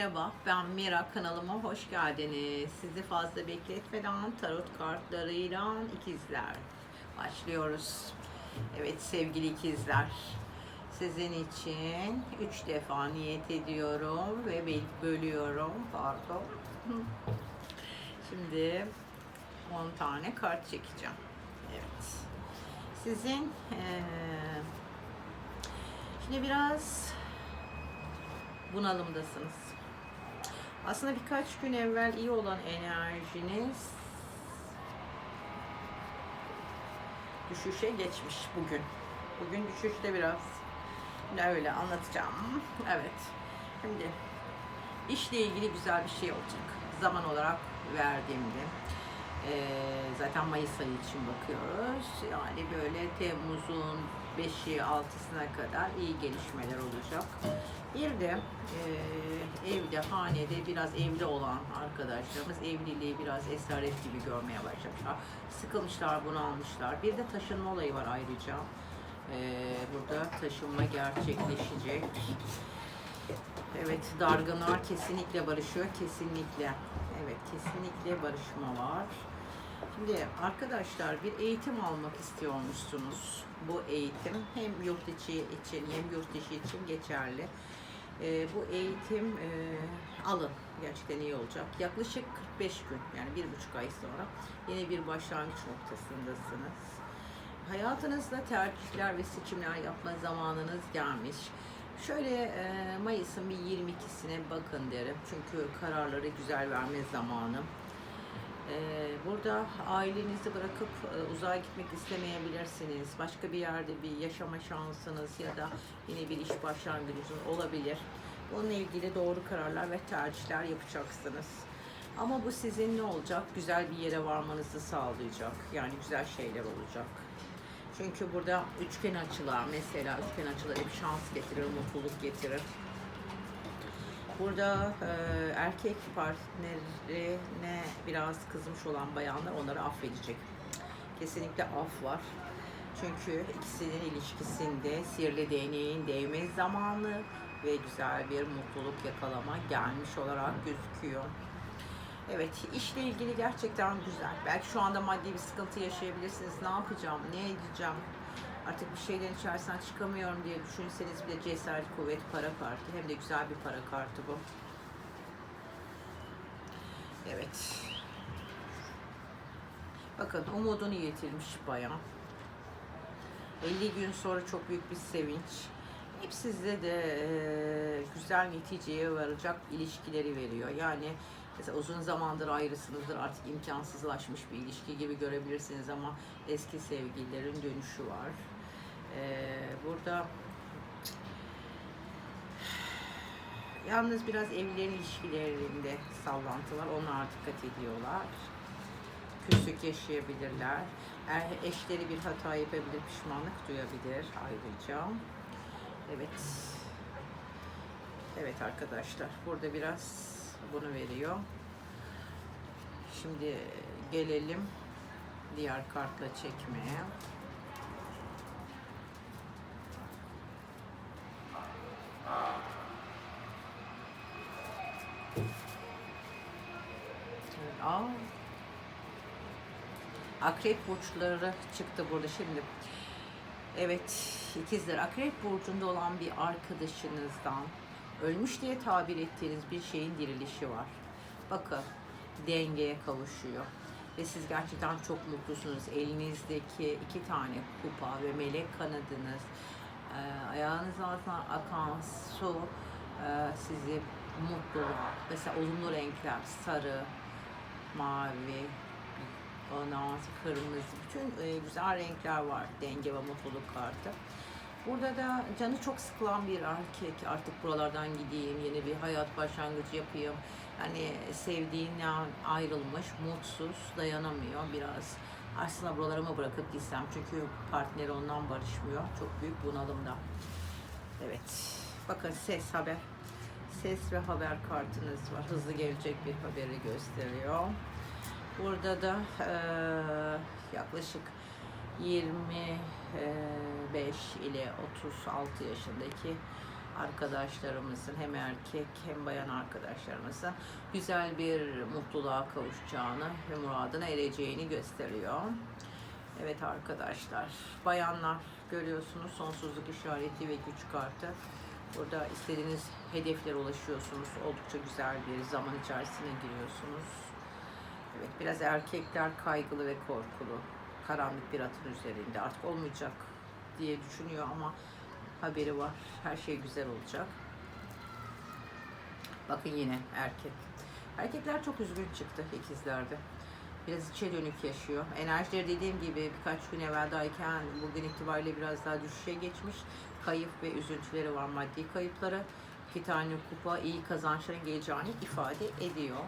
Merhaba, ben Mira kanalıma hoş geldiniz. Sizi fazla bekletmeden tarot kartlarıyla ikizler başlıyoruz. Evet sevgili ikizler, sizin için üç defa niyet ediyorum ve bölüyorum. Pardon. Şimdi 10 tane kart çekeceğim. Evet. Sizin eee, şimdi biraz bunalımdasınız. Aslında birkaç gün evvel iyi olan enerjiniz düşüşe geçmiş bugün. Bugün düşüşte biraz. Şimdi öyle anlatacağım. Evet. Şimdi işle ilgili güzel bir şey olacak. Zaman olarak verdiğimde. Ee, zaten Mayıs ayı için bakıyoruz. Yani böyle Temmuz'un 5'i 6'sına kadar iyi gelişmeler olacak. Bir de e, evde, hanede biraz evli olan arkadaşlarımız evliliği biraz esaret gibi görmeye başlamışlar. Sıkılmışlar, bunalmışlar. Bir de taşınma olayı var ayrıca. Burada taşınma gerçekleşecek. Evet, dargınlar kesinlikle barışıyor, kesinlikle. Evet, kesinlikle barışma var. Şimdi arkadaşlar bir eğitim almak istiyormuşsunuz. Bu eğitim hem yurt içi için hem yurt dışı için geçerli. Ee, bu eğitim e, alın. Gerçekten iyi olacak. Yaklaşık 45 gün yani bir buçuk ay sonra yeni bir başlangıç noktasındasınız. Hayatınızda tercihler ve seçimler yapma zamanınız gelmiş. Şöyle e, Mayıs'ın bir 22'sine bakın derim. Çünkü kararları güzel verme zamanı. Ee, Burada ailenizi bırakıp e, uzağa gitmek istemeyebilirsiniz. Başka bir yerde bir yaşama şansınız ya da yine bir iş başlangıcınız olabilir. Bununla ilgili doğru kararlar ve tercihler yapacaksınız. Ama bu sizin ne olacak? Güzel bir yere varmanızı sağlayacak. Yani güzel şeyler olacak. Çünkü burada üçgen açılar mesela üçgen açılar hep şans getirir, mutluluk getirir. Burada e, erkek partnerine biraz kızmış olan bayanlar onları affedecek. Kesinlikle af var. Çünkü ikisinin ilişkisinde sihirli değneğin değme zamanı ve güzel bir mutluluk yakalama gelmiş olarak gözüküyor. Evet, işle ilgili gerçekten güzel. Belki şu anda maddi bir sıkıntı yaşayabilirsiniz. Ne yapacağım, ne edeceğim? Artık bir şeylerin içerisinden çıkamıyorum diye düşünseniz bile cesaret, kuvvet, para kartı. Hem de güzel bir para kartı bu. Evet. Bakın umudunu yitirmiş bayan. 50 gün sonra çok büyük bir sevinç. Hep sizde de e, güzel neticeye varacak ilişkileri veriyor. Yani mesela uzun zamandır ayrısınızdır artık imkansızlaşmış bir ilişki gibi görebilirsiniz ama eski sevgililerin dönüşü var. E, burada yalnız biraz evlilerin ilişkilerinde sallantılar. Onlar dikkat ediyorlar küslük yaşayabilirler. Er, eşleri bir hata yapabilir, pişmanlık duyabilir ayrıca. Evet. Evet arkadaşlar, burada biraz bunu veriyor. Şimdi gelelim diğer kartla çekmeye. Aa, Akrep burçları çıktı burada şimdi. Evet, ikizler Akrep burcunda olan bir arkadaşınızdan ölmüş diye tabir ettiğiniz bir şeyin dirilişi var. Bakın dengeye kavuşuyor. Ve siz gerçekten çok mutlusunuz. Elinizdeki iki tane kupa ve melek kanadınız, e, ayağınız altına akan su e, sizi mutluluğa, mesela olumlu renkler, sarı, mavi, Ondan kırmızı, bütün e, güzel renkler var denge ve mutluluk kartı. Burada da canı çok sıkılan bir erkek. Artık buralardan gideyim, yeni bir hayat başlangıcı yapayım. Yani sevdiğinden ayrılmış, mutsuz, dayanamıyor biraz. Aslında buralarımı bırakıp gitsem çünkü partneri ondan barışmıyor. Çok büyük bunalımda. Evet. Bakın ses haber. Ses ve haber kartınız var. Hızlı gelecek bir haberi gösteriyor. Burada da eee, yaklaşık 25 ile 36 yaşındaki arkadaşlarımızın hem erkek hem bayan arkadaşlarımızın güzel bir mutluluğa kavuşacağını ve muradına ereceğini gösteriyor. Evet arkadaşlar, bayanlar görüyorsunuz sonsuzluk işareti ve güç kartı. Burada istediğiniz hedeflere ulaşıyorsunuz. Oldukça güzel bir zaman içerisine giriyorsunuz. Evet, biraz erkekler kaygılı ve korkulu. Karanlık bir atın üzerinde. Artık olmayacak diye düşünüyor ama haberi var. Her şey güzel olacak. Bakın yine erkek. Erkekler çok üzgün çıktı ikizlerde. Biraz içe dönük yaşıyor. Enerjileri dediğim gibi birkaç gün evveldayken bugün itibariyle biraz daha düşüşe geçmiş. Kayıp ve üzüntüleri var maddi kayıpları. İki tane kupa iyi kazançların geleceğini ifade ediyor.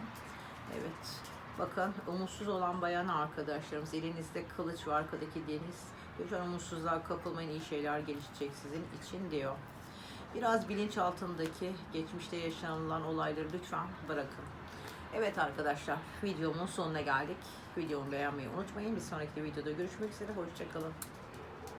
Evet. Bakın umutsuz olan bayan arkadaşlarımız elinizde kılıç ve arkadaki deniz. Lütfen umutsuzluğa kapılmayın iyi şeyler gelişecek sizin için diyor. Biraz bilinç altındaki geçmişte yaşanılan olayları lütfen bırakın. Evet arkadaşlar videomun sonuna geldik. Videomu beğenmeyi unutmayın. Bir sonraki videoda görüşmek üzere. Hoşçakalın.